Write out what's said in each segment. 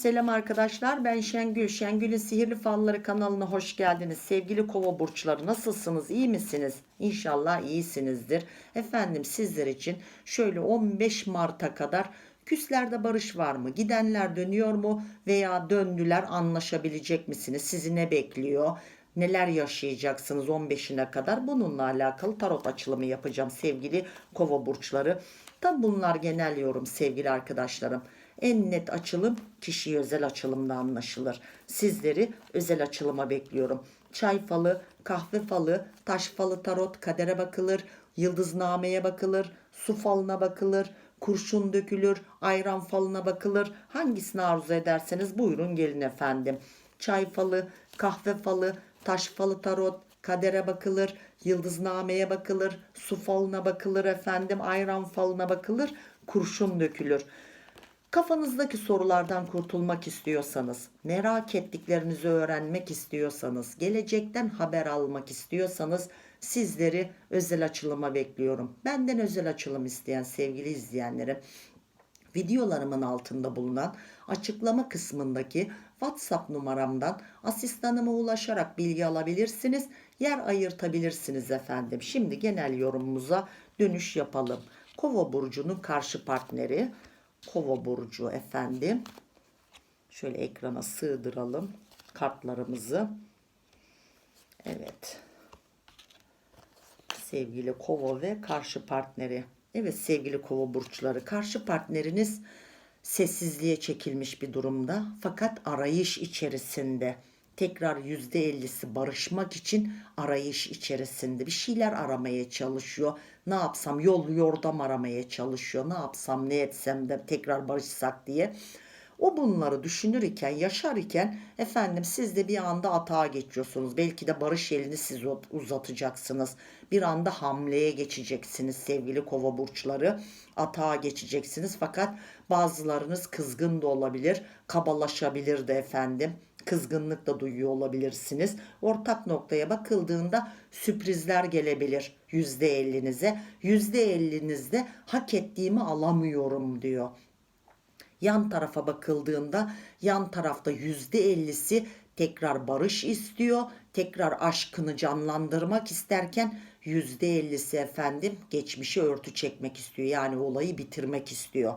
Selam arkadaşlar ben Şengül. Şengül'ün Sihirli Falları kanalına hoş geldiniz. Sevgili kova burçları nasılsınız? İyi misiniz? İnşallah iyisinizdir. Efendim sizler için şöyle 15 Mart'a kadar küslerde barış var mı? Gidenler dönüyor mu? Veya döndüler anlaşabilecek misiniz? Sizi ne bekliyor? Neler yaşayacaksınız 15'ine kadar? Bununla alakalı tarot açılımı yapacağım sevgili kova burçları. Tabi bunlar genel yorum sevgili arkadaşlarım. En net açılım kişi özel açılımda anlaşılır. Sizleri özel açılıma bekliyorum. Çay falı, kahve falı, taş falı tarot, kadere bakılır, yıldıznameye bakılır, su falına bakılır, kurşun dökülür, ayran falına bakılır. Hangisini arzu ederseniz buyurun gelin efendim. Çay falı, kahve falı, taş falı tarot, kadere bakılır, yıldıznameye bakılır, su falına bakılır efendim, ayran falına bakılır, kurşun dökülür. Kafanızdaki sorulardan kurtulmak istiyorsanız, merak ettiklerinizi öğrenmek istiyorsanız, gelecekten haber almak istiyorsanız sizleri özel açılıma bekliyorum. Benden özel açılım isteyen sevgili izleyenlerim, videolarımın altında bulunan açıklama kısmındaki WhatsApp numaramdan asistanıma ulaşarak bilgi alabilirsiniz. Yer ayırtabilirsiniz efendim. Şimdi genel yorumumuza dönüş yapalım. Kova burcunun karşı partneri Kova burcu efendim. Şöyle ekrana sığdıralım kartlarımızı. Evet. Sevgili Kova ve karşı partneri. Evet sevgili Kova burçları. Karşı partneriniz sessizliğe çekilmiş bir durumda fakat arayış içerisinde tekrar %50'si barışmak için arayış içerisinde bir şeyler aramaya çalışıyor. Ne yapsam yol yordam aramaya çalışıyor. Ne yapsam ne etsem de tekrar barışsak diye. O bunları düşünürken, yaşarken efendim siz de bir anda atağa geçiyorsunuz. Belki de barış elini siz uzatacaksınız. Bir anda hamleye geçeceksiniz sevgili kova burçları. Atağa geçeceksiniz fakat bazılarınız kızgın da olabilir, kabalaşabilir de efendim kızgınlık da duyuyor olabilirsiniz. Ortak noktaya bakıldığında sürprizler gelebilir %50'nize. %50'nizde hak ettiğimi alamıyorum diyor. Yan tarafa bakıldığında yan tarafta %50'si tekrar barış istiyor. Tekrar aşkını canlandırmak isterken %50'si efendim geçmişi örtü çekmek istiyor. Yani olayı bitirmek istiyor.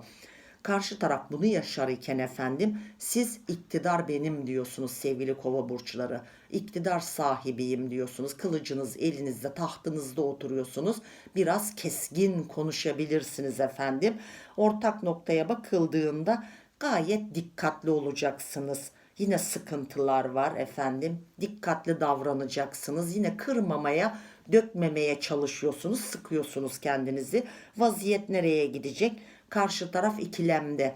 Karşı taraf bunu yaşar iken efendim siz iktidar benim diyorsunuz sevgili kova burçları. İktidar sahibiyim diyorsunuz. Kılıcınız elinizde tahtınızda oturuyorsunuz. Biraz keskin konuşabilirsiniz efendim. Ortak noktaya bakıldığında gayet dikkatli olacaksınız. Yine sıkıntılar var efendim. Dikkatli davranacaksınız. Yine kırmamaya, dökmemeye çalışıyorsunuz. Sıkıyorsunuz kendinizi. Vaziyet nereye gidecek? Karşı taraf ikilemde.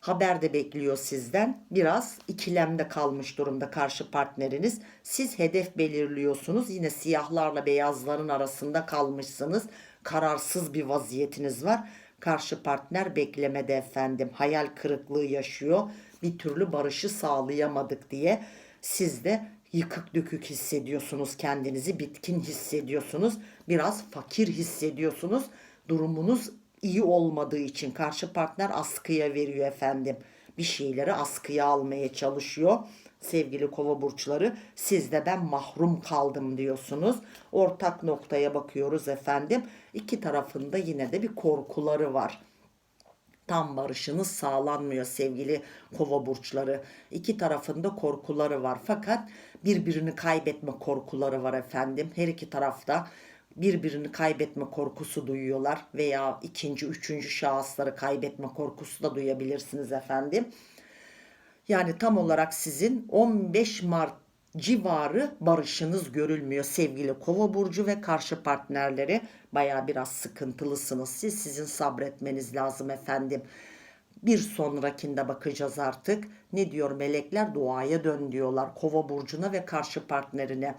Haber de bekliyor sizden. Biraz ikilemde kalmış durumda karşı partneriniz. Siz hedef belirliyorsunuz. Yine siyahlarla beyazların arasında kalmışsınız. Kararsız bir vaziyetiniz var. Karşı partner beklemede efendim. Hayal kırıklığı yaşıyor. Bir türlü barışı sağlayamadık diye. Siz de yıkık dökük hissediyorsunuz kendinizi. Bitkin hissediyorsunuz. Biraz fakir hissediyorsunuz. Durumunuz iyi olmadığı için karşı partner askıya veriyor efendim. Bir şeyleri askıya almaya çalışıyor. Sevgili kova burçları siz de ben mahrum kaldım diyorsunuz. Ortak noktaya bakıyoruz efendim. İki tarafında yine de bir korkuları var tam barışınız sağlanmıyor sevgili kova burçları. İki tarafında korkuları var fakat birbirini kaybetme korkuları var efendim. Her iki tarafta birbirini kaybetme korkusu duyuyorlar veya ikinci, üçüncü şahısları kaybetme korkusu da duyabilirsiniz efendim. Yani tam olarak sizin 15 Mart civarı barışınız görülmüyor sevgili kova burcu ve karşı partnerleri. Baya biraz sıkıntılısınız siz sizin sabretmeniz lazım efendim. Bir sonrakinde bakacağız artık. Ne diyor melekler? Duaya dön diyorlar kova burcuna ve karşı partnerine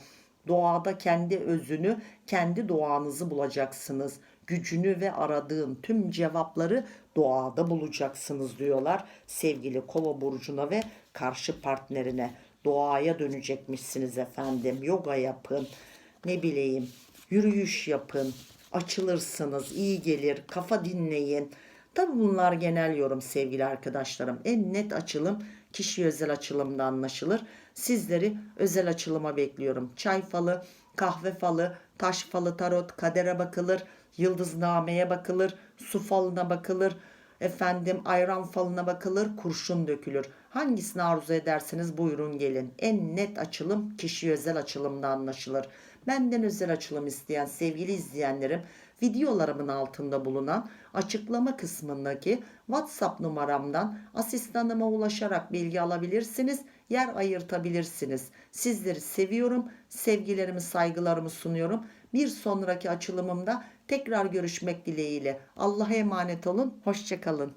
Doğada kendi özünü, kendi doğanızı bulacaksınız. Gücünü ve aradığın tüm cevapları doğada bulacaksınız diyorlar sevgili kova burcuna ve karşı partnerine. Doğaya dönecekmişsiniz efendim. Yoga yapın. Ne bileyim yürüyüş yapın. Açılırsınız. iyi gelir. Kafa dinleyin. Tabi bunlar genel yorum sevgili arkadaşlarım. En net açılım kişi özel açılımda anlaşılır. Sizleri özel açılıma bekliyorum. Çay falı, kahve falı, taş falı, tarot, kadere bakılır, yıldıznameye bakılır, su falına bakılır, efendim ayran falına bakılır, kurşun dökülür. Hangisini arzu ederseniz buyurun gelin. En net açılım kişi özel açılımda anlaşılır. Benden özel açılım isteyen sevgili izleyenlerim videolarımın altında bulunan açıklama kısmındaki WhatsApp numaramdan asistanıma ulaşarak bilgi alabilirsiniz. Yer ayırtabilirsiniz. Sizleri seviyorum. Sevgilerimi, saygılarımı sunuyorum. Bir sonraki açılımımda tekrar görüşmek dileğiyle. Allah'a emanet olun. Hoşçakalın.